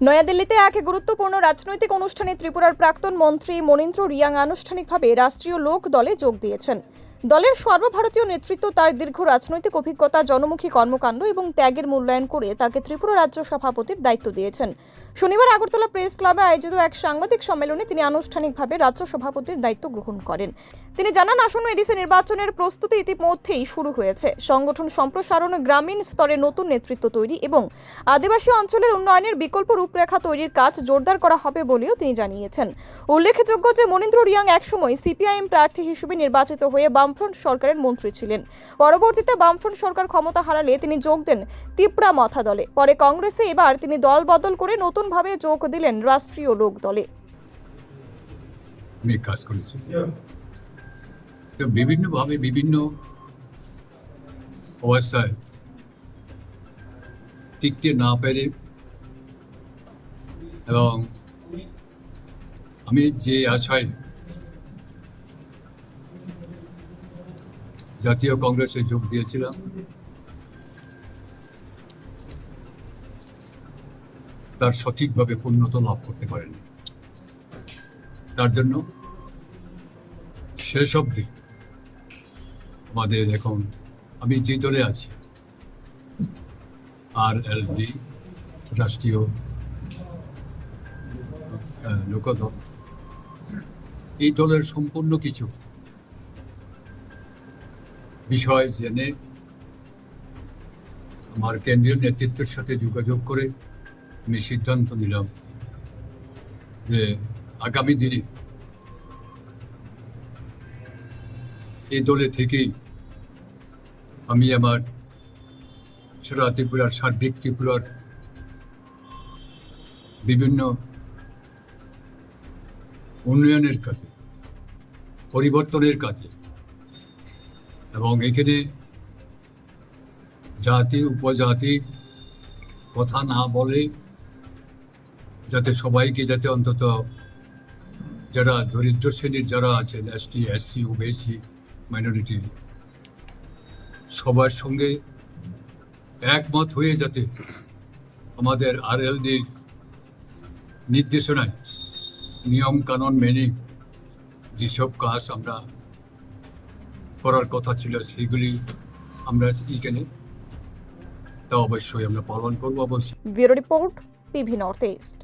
নয়াদিল্লিতে এক গুরুত্বপূর্ণ রাজনৈতিক অনুষ্ঠানে ত্রিপুরার প্রাক্তন মন্ত্রী মনীন্দ্র রিয়াং আনুষ্ঠানিকভাবে রাষ্ট্রীয় লোক দলে যোগ দিয়েছেন। দলের সর্বভারতীয় নেতৃত্ব তার দীর্ঘ রাজনৈতিক অভিজ্ঞতা, জনমুখী কর্মকাণ্ড এবং ত্যাগের মূল্যায়ন করে তাকে ত্রিপুরা রাজ্য সভাপতির দায়িত্ব দিয়েছেন। শনিবার আগরতলা প্রেস ক্লাবে আয়োজিত এক সাংবাদিক সম্মেলনে তিনি আনুষ্ঠানিকভাবে রাজ্য সভাপতির দায়িত্ব গ্রহণ করেন। তিনি জানান, আসন্ন এডিসি নির্বাচনের প্রস্তুতি ইতিমধ্যেই শুরু হয়েছে। সংগঠন সম্প্রসারণ গ্রামীণ স্তরে নতুন নেতৃত্ব তৈরি এবং আদিবাসী অঞ্চলের উন্নয়নের বিকল্প রূপরেখা তৈরির কাজ জোরদার করা হবে বলেও তিনি জানিয়েছেন। উল্লেখযোগ্য যে মনীন্দ্র রিয়াং একসময় সিপিআইএম প্রার্থী হিসেবে নির্বাচিত হয়ে বামফ্রন্ট সরকারের মন্ত্রী ছিলেন। পরবর্তীতে বামফ্রন্ট সরকার ক্ষমতা হারালে তিনি যোগ দেন তিপ্রা মথা দলে। পরে কংগ্রেসে এবার তিনি দল বদল করে নতুনভাবে যোগ দিলেন রাষ্ট্রীয় লোক দলে। করেছি। বিভিন্নভাবে বিভিন্ন অবস্থায় টিকতে না পেরে এবং আমি যে আশায় জাতীয় কংগ্রেসে যোগ দিয়েছিলাম। তার সঠিকভাবে পূর্ণতা লাভ করতে পারেনি। তার জন্য শেষ অবধি আমাদের এখন আমি যে দলে আছি, আর এল ডি, রাষ্ট্রীয় লোকদল, এই দলের সম্পূর্ণ কিছু বিষয় জেনে আমার কেন্দ্রীয় নেতৃত্বের সাথে যোগাযোগ করে আমি সিদ্ধান্ত নিলাম যে আগামী দিনে এই দলে থেকেই আমি আমার সারা ত্রিপুরার সার্বিক ত্রিপুরার বিভিন্ন উন্নয়নের কাজে, পরিবর্তনের কাজে এবং এখানে জাতি, উপজাতি কথা না বলে যাতে সবাইকে যাতে অন্তত যারা দরিদ্র শ্রেণির যারা আছেন, এসটি, এসসি, ওবিসি, মাইনরিটি, সবার সঙ্গে একমত হয়ে যাতে আমাদের আর আরএলডির নির্দেশনায় নিয়ম কানুন মেনে যেসব কাজ আমরা করার কথা ছিল সেগুলি আমরা এখানে, তা অবশ্যই আমরা পালন করব অবশ্যই। Bureau report, PV north east.